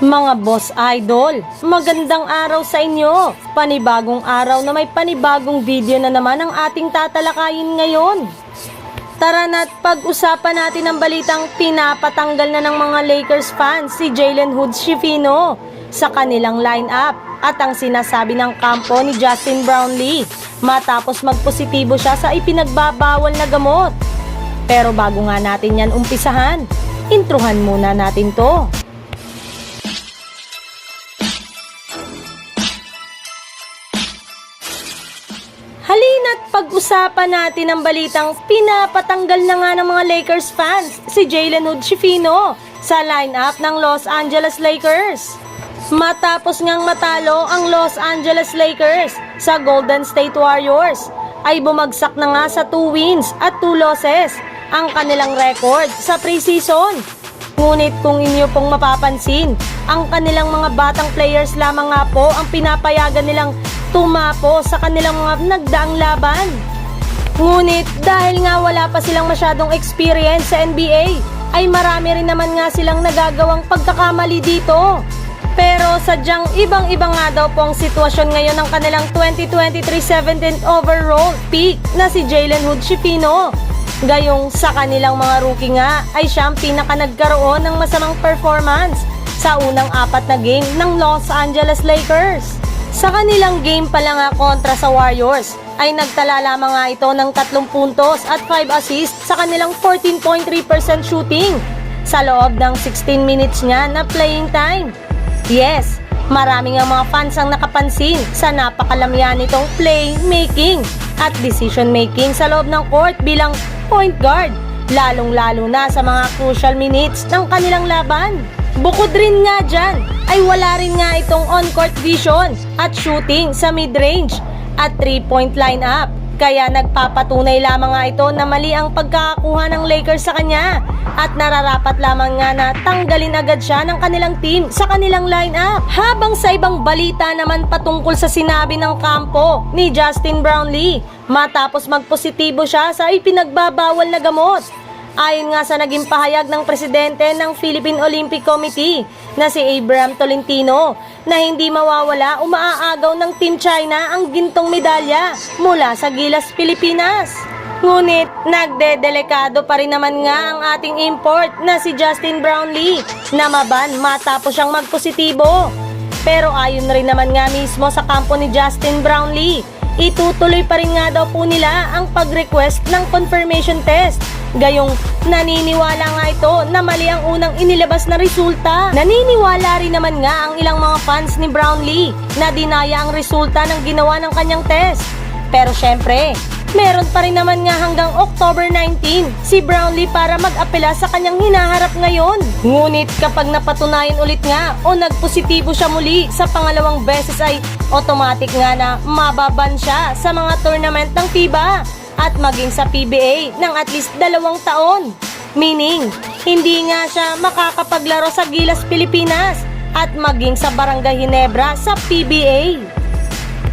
Mga boss idol, magandang araw sa inyo. Panibagong araw na may panibagong video na naman ang ating tatalakayin ngayon. Tara na't pag-usapan natin ang balitang pinapatanggal na ng mga Lakers fans si Jalen Hood Schifino sa kanilang lineup at ang sinasabi ng kampo ni Justin Brownlee matapos magpositibo siya sa ipinagbabawal na gamot. Pero bago nga natin yan umpisahan, intruhan muna natin to. Halina't pag-usapan natin ang balitang pinapatanggal na nga ng mga Lakers fans si Jalen Hood Schifino sa lineup ng Los Angeles Lakers. Matapos ngang matalo ang Los Angeles Lakers sa Golden State Warriors, ay bumagsak na nga sa 2 wins at 2 losses ang kanilang record sa preseason. Ngunit kung inyo pong mapapansin, ang kanilang mga batang players lamang nga po ang pinapayagan nilang tumapo sa kanilang mga nagdaang laban. Ngunit dahil nga wala pa silang masyadong experience sa NBA, ay marami rin naman nga silang nagagawang pagkakamali dito. Pero sadyang ibang-ibang nga daw po ang sitwasyon ngayon ng kanilang 2023 17th overall pick na si Jalen Hood Schifino. Gayong sa kanilang mga rookie nga ay siya ang pinaka nagkaroon ng masamang performance sa unang apat na game ng Los Angeles Lakers. Sa kanilang game pa lang nga kontra sa Warriors ay nagtala lamang nga ito ng 3 puntos at 5 assists sa kanilang 14.3% shooting sa loob ng 16 minutes niya na playing time. Yes, maraming ang mga fans ang nakapansin sa napakalamihan nitong playmaking at decision making sa loob ng court bilang point guard, lalong-lalo na sa mga crucial minutes ng kanilang laban. Bukod rin nga dyan, ay wala rin nga itong on-court vision at shooting sa mid-range at 3-point lineup. Kaya nagpapatunay lamang nga ito na mali ang pagkakakuha ng Lakers sa kanya at nararapat lamang nga na tanggalin agad siya ng kanilang team sa kanilang lineup. Habang sa ibang balita naman patungkol sa sinabi ng kampo ni Justin Brownlee matapos magpositibo siya sa ipinagbabawal na gamot. Ayon nga sa naging pahayag ng presidente ng Philippine Olympic Committee na si Abraham Tolentino na hindi mawawala o maaagaw ng Team China ang gintong medalya mula sa Gilas, Pilipinas. Ngunit nagdedelikado pa rin naman nga ang ating import na si Justin Brownlee na maban matapos siyang magpositibo. Pero ayon rin naman nga mismo sa kampo ni Justin Brownlee, itutuloy pa rin nga daw po nila ang pag-request ng confirmation test. Gayong naniniwala nga ito na mali ang unang inilabas na resulta. Naniniwala rin naman nga ang ilang mga fans ni Brownlee na dinaya ang resulta ng ginawa ng kanyang test. Pero syempre, meron pa rin naman nga hanggang October 19 si Brownlee para mag-apela sa kanyang hinaharap ngayon. Ngunit kapag napatunayan ulit nga o nagpositibo siya muli sa pangalawang beses ay automatic nga na mababan siya sa mga tournament ng FIBA at maging sa PBA ng at least dalawang taon. Meaning, hindi nga siya makakapaglaro sa Gilas Pilipinas at maging sa Barangay Hinebra sa PBA.